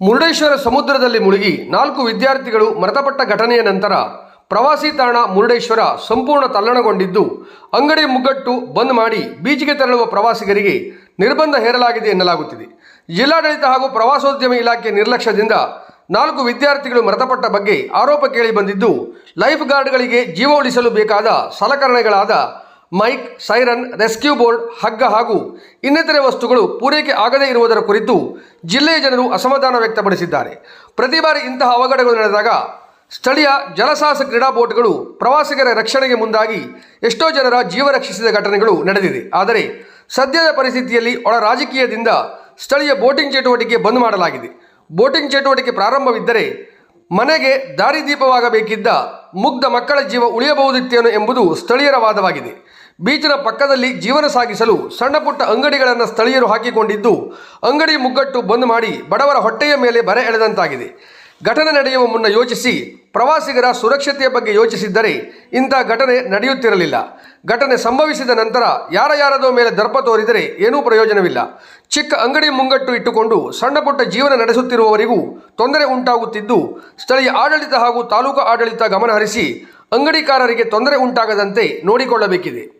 ಮುರುಡೇಶ್ವರ ಸಮುದ್ರದಲ್ಲಿ ಮುಳುಗಿ ನಾಲ್ಕು ವಿದ್ಯಾರ್ಥಿಗಳು ಮೃತಪಟ್ಟ ಘಟನೆಯ ನಂತರ ಪ್ರವಾಸಿ ತಾಣ ಮುರುಡೇಶ್ವರ ಸಂಪೂರ್ಣ ತಲ್ಲಣಗೊಂಡಿದ್ದು, ಅಂಗಡಿ ಮುಗ್ಗಟ್ಟು ಬಂದ್ ಮಾಡಿ ಬೀಚ್ಗೆ ತೆರಳುವ ಪ್ರವಾಸಿಗರಿಗೆ ನಿರ್ಬಂಧ ಹೇರಲಾಗಿದೆ ಎನ್ನಲಾಗುತ್ತಿದೆ. ಜಿಲ್ಲಾಡಳಿತ ಹಾಗೂ ಪ್ರವಾಸೋದ್ಯಮ ಇಲಾಖೆ ನಿರ್ಲಕ್ಷ್ಯದಿಂದ ನಾಲ್ಕು ವಿದ್ಯಾರ್ಥಿಗಳು ಮೃತಪಟ್ಟ ಬಗ್ಗೆ ಆರೋಪ ಕೇಳಿ ಬಂದಿದ್ದು, ಲೈಫ್ ಗಾರ್ಡ್ಗಳಿಗೆ ಜೀವ ಉಳಿಸಲು ಬೇಕಾದ ಸಲಕರಣೆಗಳಾದ ಮೈಕ್, ಸೈರನ್, ರೆಸ್ಕ್ಯೂ ಬೋರ್ಡ್, ಹಗ್ಗ ಹಾಗೂ ಇನ್ನಿತರೆ ವಸ್ತುಗಳು ಪೂರೈಕೆ ಆಗದೇ ಇರುವುದರ ಕುರಿತು ಜಿಲ್ಲೆಯ ಜನರು ಅಸಮಾಧಾನ ವ್ಯಕ್ತಪಡಿಸಿದ್ದಾರೆ. ಪ್ರತಿ ಬಾರಿ ಇಂತಹ ಅವಘಡಗಳು ನಡೆದಾಗ ಸ್ಥಳೀಯ ಜಲಸಾಹಸ ಕ್ರೀಡಾ ಬೋಟ್ಗಳು ಪ್ರವಾಸಿಗರ ರಕ್ಷಣೆಗೆ ಮುಂದಾಗಿ ಎಷ್ಟೋ ಜನರ ಜೀವ ರಕ್ಷಿಸಿದ ಘಟನೆಗಳು ನಡೆದಿದೆ. ಆದರೆ ಸದ್ಯದ ಪರಿಸ್ಥಿತಿಯಲ್ಲಿ ಒಳ ರಾಜಕೀಯದಿಂದ ಸ್ಥಳೀಯ ಬೋಟಿಂಗ್ ಚಟುವಟಿಕೆ ಬಂದ್ ಮಾಡಲಾಗಿದೆ. ಬೋಟಿಂಗ್ ಚಟುವಟಿಕೆ ಪ್ರಾರಂಭವಿದ್ದರೆ ಮನೆಗೆ ದಾರಿದೀಪವಾಗಬೇಕಿದ್ದ ಮುಗ್ಧ ಮಕ್ಕಳ ಜೀವ ಉಳಿಯಬಹುದಿತ್ತೇನೋ ಎಂಬುದು ಸ್ಥಳೀಯರ ವಾದವಾಗಿದೆ. ಬೀಚಿನ ಪಕ್ಕದಲ್ಲಿ ಜೀವನ ಸಾಗಿಸಲು ಸಣ್ಣ ಪುಟ್ಟ ಅಂಗಡಿಗಳನ್ನು ಸ್ಥಳೀಯರು ಹಾಕಿಕೊಂಡಿದ್ದು, ಅಂಗಡಿ ಮುಗ್ಗಟ್ಟು ಬಂದ್ ಮಾಡಿ ಬಡವರ ಹೊಟ್ಟೆಯ ಮೇಲೆ ಬರೆ ಎಳೆದಂತಾಗಿದೆ. ಘಟನೆ ನಡೆಯುವ ಮುನ್ನ ಯೋಚಿಸಿ ಪ್ರವಾಸಿಗರ ಸುರಕ್ಷತೆಯ ಬಗ್ಗೆ ಯೋಚಿಸಿದ್ದರೆ ಇಂಥ ಘಟನೆ ನಡೆಯುತ್ತಿರಲಿಲ್ಲ. ಘಟನೆ ಸಂಭವಿಸಿದ ನಂತರ ಯಾರ ಯಾರದೋ ಮೇಲೆ ದರ್ಪ ತೋರಿದರೆ ಏನೂ ಪ್ರಯೋಜನವಿಲ್ಲ. ಚಿಕ್ಕ ಅಂಗಡಿ ಮುಂಗಟ್ಟು ಇಟ್ಟುಕೊಂಡು ಸಣ್ಣ ಪುಟ್ಟ ಜೀವನ ನಡೆಸುತ್ತಿರುವವರಿಗೂ ತೊಂದರೆ ಉಂಟಾಗುತ್ತಿದ್ದು, ಸ್ಥಳೀಯ ಆಡಳಿತ ಹಾಗೂ ತಾಲೂಕು ಆಡಳಿತ ಗಮನಹರಿಸಿ ಅಂಗಡಿಕಾರರಿಗೆ ತೊಂದರೆ ಉಂಟಾಗದಂತೆ ನೋಡಿಕೊಳ್ಳಬೇಕಿದೆ.